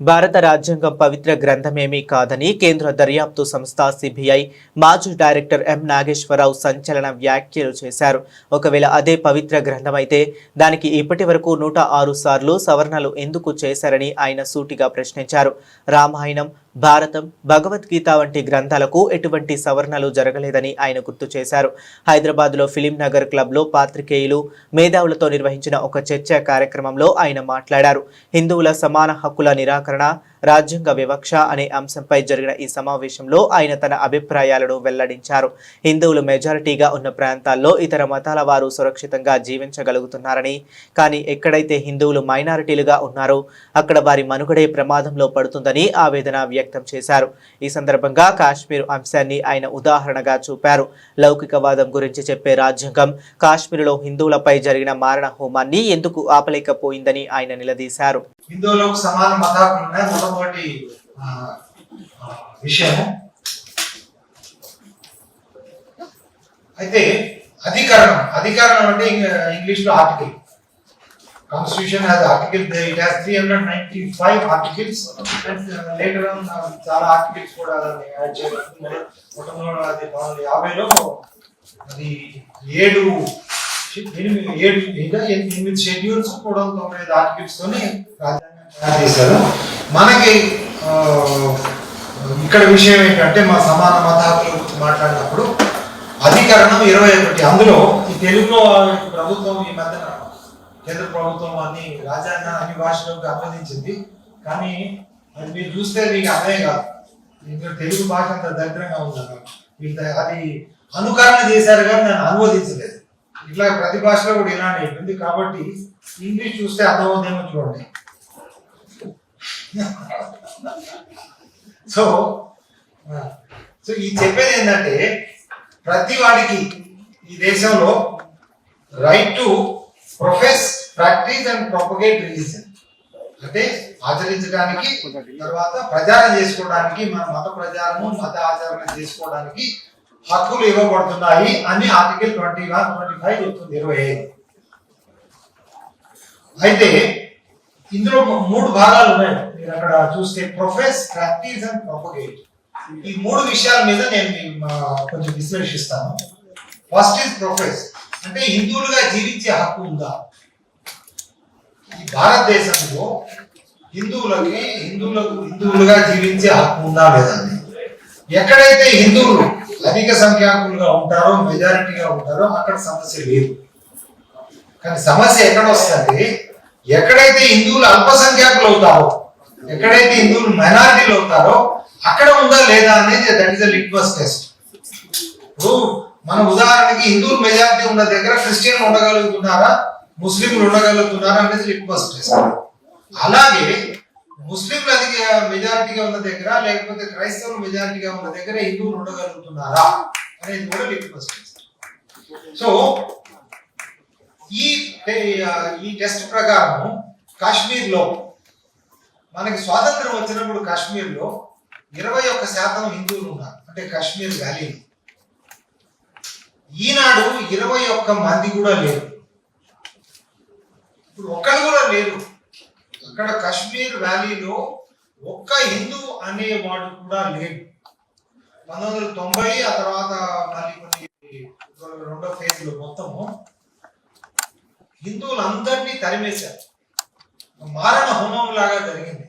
భారత రాజ్యాంగం పవిత్ర గ్రంథమేమీ కాదని కేంద్ర దర్యాప్తు సంస్థ సిబిఐ మాజీ డైరెక్టర్ ఎం నాగేశ్వరరావు సంచలన వ్యాఖ్యలు చేశారు. ఒకవేళ అదే పవిత్ర గ్రంథమైతే దానికి ఇప్పటి వరకు నూట ఆరు సార్లు సవరణలు ఎందుకు చేశారని ఆయన సూటిగా ప్రశ్నించారు. రామాయణం భారతం భగవద్గీత వంటి గ్రంథాలకు ఎటువంటి సవరణలు జరగలేదని ఆయన గుర్తు చేశారు. హైదరాబాద్లో ఫిలిం నగర్ క్లబ్లో పాత్రికేయులు మేధావులతో నిర్వహించిన ఒక చర్చా కార్యక్రమంలో ఆయన మాట్లాడారు. హిందువుల సమాన హక్కుల నిరాకరణ రాజ్యాంగ వివక్ష అనే అంశంపై జరిగిన ఈ సమావేశంలో ఆయన తన అభిప్రాయాలను వెల్లడించారు. హిందువులు మెజారిటీగా ఉన్న ప్రాంతాల్లో ఇతర మతాల వారు సురక్షితంగా జీవించగలుగుతున్నారని కానీ ఎక్కడైతే హిందువులు మైనారిటీలుగా ఉన్నారో అక్కడ వారి మనుగడే ప్రమాదంలో పడుతుందని ఆవేదన వ్యక్తం చేశారు. ఈ సందర్భంగా కాశ్మీర్ అంశాన్ని ఆయన ఉదాహరణగా చూపారు. లౌకికవాదం గురించి చెప్పే రాజ్యాంగం కాశ్మీర్లో హిందువులపై జరిగిన మారణ హోమాన్ని ఎందుకు ఆపలేకపోయిందని ఆయన నిలదీశారు. హిందువులకు సమాన మతాలు ఉన్నాయి విషయము. అయితే అధికరణం. అధికరణం అంటే ఇంగ్లీష్లో article constitution has article it has three hundred ninety five articles later చాలా ఆర్టికల్స్ కూడా దాన్ని యాడ్ చేయబడుతుంది మొట్టమొదటి అది పంతొమ్మిది యాభైలో అది ఏడు ఎనిమిది ఏడు ఇంకా ఎనిమిది షెడ్యూల్స్ కూడా తొమ్మిది ఆర్టికల్స్ తోని రాజ్యాంగం తయారు చేశారు. మనకి ఇక్కడ విషయం ఏంటంటే మా సమాన మతాల గురించి మాట్లాడినప్పుడు అధికరణం ఇరవై ఒకటి. అందులో ఈ తెలుగులో ప్రభుత్వం ఈ మధ్యన కేంద్ర ప్రభుత్వం అన్ని రాజ్యాంగ అన్ని భాషలకు అనువదించింది. కానీ అది మీరు చూస్తే మీకు అర్థమే కాదు. ఇందులో తెలుగు భాష అంత దరిద్రంగా ఉందన్న వీళ్ళ అది అనుకరణ చేశారు కానీ నన్ను అనువదించలేదు. ఇట్లా ప్రతి భాషలో కూడా ఇలానే ఉంటుంది కాబట్టి ఇంగ్లీష్ చూస్తే అర్థమవుతుందేమో చూడండి. సో సో ఈ చెప్పేది ఏంటంటే ప్రతి వాడికి ఈ దేశంలో right to profess practice and propagate religion అంటే ఆచరించడానికి తర్వాత ప్రచారం చేసుకోవడానికి మన మత ప్రచారము మత ఆచరణ చేసుకోవడానికి హక్కులు ఇవ్వబడుతున్నాయి అని article twenty one twenty five చెప్తుంది ఇరవై ఐదు. అయితే ఇందులో మూడు భాగాలు ఉన్నాయి. మీరు అక్కడ చూస్తే ప్రొఫెస్ ప్రాక్టీస్ అండ్ ప్రొపగేట్ ఈ మూడు విషయాల మీద నేను కొంచెం విశ్లేషిస్తాను. ఫస్ట్ ఇస్ ప్రొఫెస్ అంటే హిందువులుగా జీవించే హక్కు ఉందా? ఈ భారతదేశంలో హిందువులకి హిందువులకు హిందువులుగా జీవించే హక్కు ఉందా లేదా అని. ఎక్కడైతే హిందువులు అధిక సంఖ్యాకులుగా ఉంటారో మెజారిటీగా ఉంటారో అక్కడ సమస్య లేదు. కానీ సమస్య ఎక్కడ వస్తుంది? ఎక్కడైతే హిందువులు అల్పసంఖ్యాకులు అవుతారో ఎక్కడైతే హిందువులు మైనారిటీలు అవుతారో అక్కడ ఉందా లేదా అనేది దట్ ఈస్ లిట్వస్ టెస్ట్ ఇప్పుడు మన ఉదాహరణకి హిందువులు మెజారిటీ ఉన్న దగ్గర క్రిస్టియన్ ఉండగలుగుతున్నారా? ముస్లింలు ఉండగలుగుతున్నారా అనేది లిట్వస్ టెస్ట్ అలాగే ముస్లింలు అధిక మెజారిటీగా ఉన్న దగ్గర లేకపోతే క్రైస్తవులు మెజారిటీగా ఉన్న దగ్గర హిందువులు ఉండగలుగుతున్నారా అనేది కూడా లిట్వస్ టెస్ట్ సో ఈ ఈ టెస్ట్ ప్రకారం కాశ్మీర్లో మనకి స్వాతంత్రం వచ్చినప్పుడు కాశ్మీర్లో ఇరవై ఒక్క శాతం హిందువులు ఉన్నారు. అంటే కాశ్మీర్ వ్యాలీ ఈనాడు ఇరవై ఒక్క మంది కూడా లేరు. ఇప్పుడు ఒక్కరు కూడా లేరు. అక్కడ కాశ్మీర్ వ్యాలీలో ఒక్క హిందూ అనేవాడు కూడా లేడు. పంతొమ్మిది వందల తొంభై ఆ తర్వాత మళ్ళీ కొన్ని రెండో ఫేజ్లో మొత్తము హిందువులందరినీ తరిమేశారు. మారణ హోమం లాగా జరిగింది.